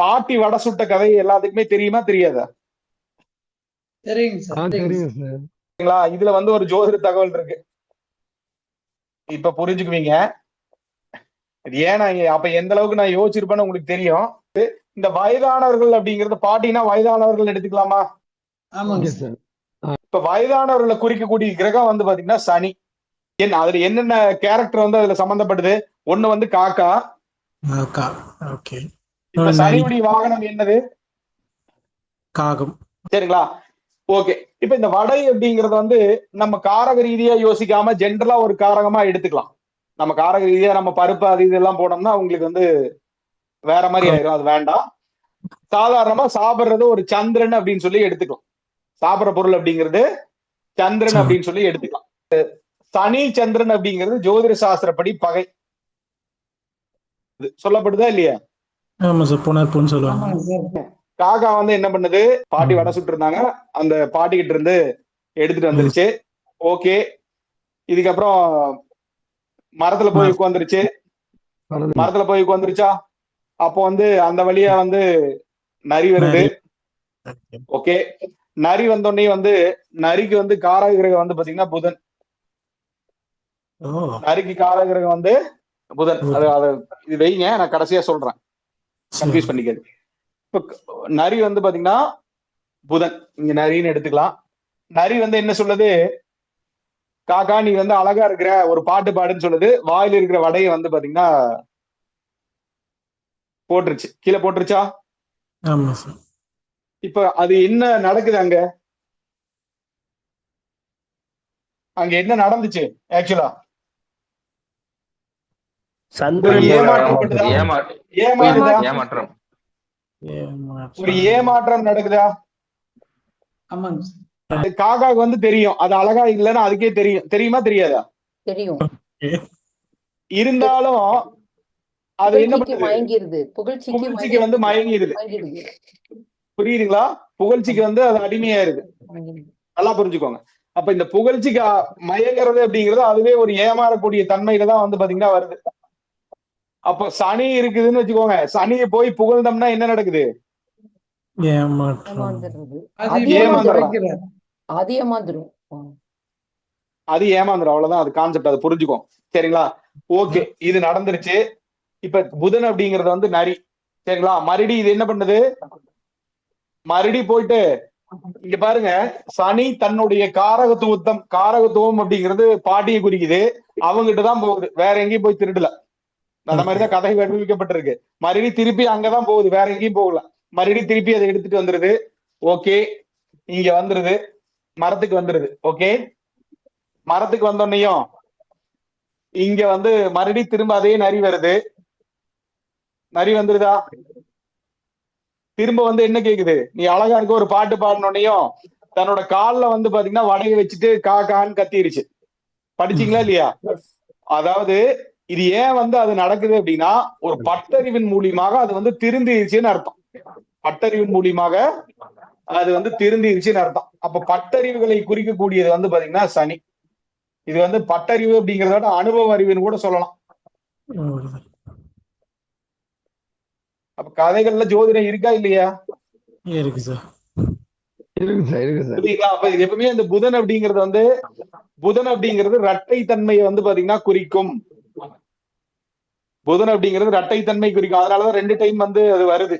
பாட்டி வடை சுட்ட கதை எல்லாத்துக்குமே தெரியுமா தெரியாதா? சரிங்களா? இதுல வந்து ஒரு ஜோதிட தகவல் இருக்கு. இப்ப புரிஞ்சுக்குவீங்க. இது ஏன் நான் இங்க- அப்ப எந்த அளவுக்கு நான் யோசிச்சிருப்பேன்னு உங்களுக்கு தெரியும். இந்த வயதானவர்கள் அப்படிங்கறது பாட்டினா வயதானவர்கள் எடுத்துக்கலாமா? ஆமாங்க சார். இப்ப வயதானவர்களை குறிக்கக்கூடிய கிரகம் வந்து பாத்தீங்கன்னா சனி. என்ன அதுல என்னென்ன கேரக்டர் வந்து அதுல சம்பந்தப்படுது? ஒண்ணு வந்து காக்கா. ஓகே. இப்ப நரி. சனியுடைய வாகனம் என்னது? காகம். சரிங்களா? ஓகே. இப்ப இந்த வடை அப்படிங்கறது வந்து நம்ம காரக ரீதியா யோசிக்காம ஜென்ரலா ஒரு காரகமா எடுத்துக்கலாம். நம்ம காரக ரீதியா நம்ம பருப்பு அது இதெல்லாம் போனோம்னா உங்களுக்கு வந்து வேற மாதிரி ஆயிரும். அது வேண்டாம். சாதாரணமா சாப்பிடுறது ஒரு சந்திரன் அப்படின்னு சொல்லி எடுத்துக்கலாம். சாப்பிடுற பொருள் அப்படிங்கிறது சந்திரன். அப்படின்னு சொல்லி எடுத்துக்கலாம். சனி சந்திரன் அப்படிங்கிறது ஜோதிட சாஸ்திரப்படி பகை. சொல்லப்படுதா இல்லையா? ஆமா சார் புனர்ப்புன்னு சொல்லுவாங்க. காக்கா வந்து என்ன பண்ணுது? பாட்டி வடை சுட்டு இருந்தாங்க அந்த பாட்டி கிட்ட இருந்து எடுத்துட்டு வந்துருச்சு. ஓகே. இதுக்கப்புறம் மரத்துல போய் உட்காந்துருச்சு மரத்துல. போய் உட்காந்துருச்சா அப்போ வந்து அந்த வழியா வந்து நரி வருது. ஓகே. நரி வந்தோடனே வந்து நரிக்கு வந்து காரக கிரகம் வந்து பாத்தீங்கன்னா புதன். ஓ. நரிக்கு காரக கிரகம் வந்து புதன். அது அது இது வைங்க. நான் கடைசியா சொல்றேன். கன்ஃபியூஸ் பண்ணிக்காது இப்ப நரி வந்து பாத்தீங்கன்னா புதன். இங்க நரின்னு எடுத்துக்கலாம். நரி வந்து என்ன சொல்லுது? காக்கா நீ வந்து அழகா இருக்கிற ஒரு பாட்டு பாடுன்னு சொல்லுது. வாயில இருக்கிற வடையை வந்து பாத்தீங்கன்னா போட்டுருச்சு. கீழே போட்டுருச்சா? இப்ப அது என்ன நடக்குது அங்க? அங்க என்ன நடந்துச்சு ஆக்சுவலா சந்திரன் ஏமாற்றம். ஒரு ஏமாற்றம் நடக்குதா? ஆமாங்க காக்காக்கு வந்து தெரியும். அது அழகா இல்லைன்னு அதுக்கே தெரியும். தெரியுமா தெரியாதா? தெரியும். இருந்தாலும் அது என்ன மயங்கிருது. புகழ்ச்சிக்கு வந்து மயங்கிடுது புரியுதுங்களா? புகழ்ச்சிக்கு வந்து அது அடிமையாயிருது. மயங்கிடுது. நல்லா புரிஞ்சுக்கோங்க. அப்ப இந்த புகழ்ச்சிக்கு மயங்கிறது அப்படிங்கிறது அதுவே ஒரு ஏமாறக்கூடிய தன்மையில தான் வந்து பாத்தீங்கன்னா வருது. அப்ப சனி இருக்குதுன்னு வச்சுக்கோங்க. சனியை போய் புகழ்ந்தோம்னா என்ன நடக்குது? அது ஏமாந்துரும். அது ஏமாந்துரும். அவ்வளவுதான். அது கான்செப்ட் அதை புரிஞ்சுக்கோம். சரிங்களா? ஓகே இது நடந்துருச்சு. இப்ப புதன் அப்படிங்கறது வந்து நரி. சரிங்களா? மறுபடி இது என்ன பண்ணுது? மறுபடி போயிட்டு இங்க பாருங்க. சனி தன்னுடைய காரகத்துவத்தம் காரகத்துவம் அப்படிங்கிறது பாட்டியை குறிக்குது. அவங்கிட்ட தான் போகுது. வேற எங்கேயும் போய் திருடல. அந்த மாதிரிதான் கதை அறிவிக்கப்பட்டிருக்கு மறுபடியும் திருப்பி அங்கதான் போகுது. வேற எங்கேயும் போகல. மறுபடியும் திருப்பி அதை எடுத்துட்டு வந்துருது. ஓகே. இங்க வந்துருது. மரத்துக்கு வந்துருது. ஓகே. மரத்துக்கு வந்தோடனையும் இங்க வந்து மறுபடியும் திரும்ப அதே நரி வருது. நரி வந்துருதா? திரும்ப வந்து என்ன கேக்குது? நீ அழகா இருக்க ஒரு பாட்டு பாடினோடனையும் தன்னோட கால்ல வந்து பாத்தீங்கன்னா வடையை வச்சுட்டு கா கான்னு கத்திருச்சு. படிச்சீங்களா இல்லையா. அதாவது இது ஏன் வந்து அது நடக்குது அப்படின்னா ஒரு பட்டறிவின் மூலியமாக அது வந்து திருந்திருச்சுன்னு அர்த்தம். பட்டறிவின் மூலியமாக அது வந்து திருந்திருச்சுன்னு அர்த்தம். அப்ப பட்டறிவுகளை குறிக்கக்கூடியது வந்து பாத்தீங்கன்னா சனி. இது வந்து பட்டறிவு அப்படிங்கறத விட அனுபவ அறிவுன்னு கூட சொல்லலாம். அப்ப கதைகள்ல ஜோதிடம் இருக்கா இல்லையா? இருக்கு சார். இருக்கு சார் இருக்கு சார். புரியுங்களா அப்ப இது எப்பவுமே இந்த புதன் அப்படிங்கிறது வந்து புதன் அப்படிங்கிறது இரட்டை தன்மையை வந்து பாத்தீங்கன்னா குறிக்கும். புதன் அப்படிங்கிறது இரட்டை தன்மை குறிக்கும் அதனாலதான் ரெண்டு டைம் வந்து அது வருது.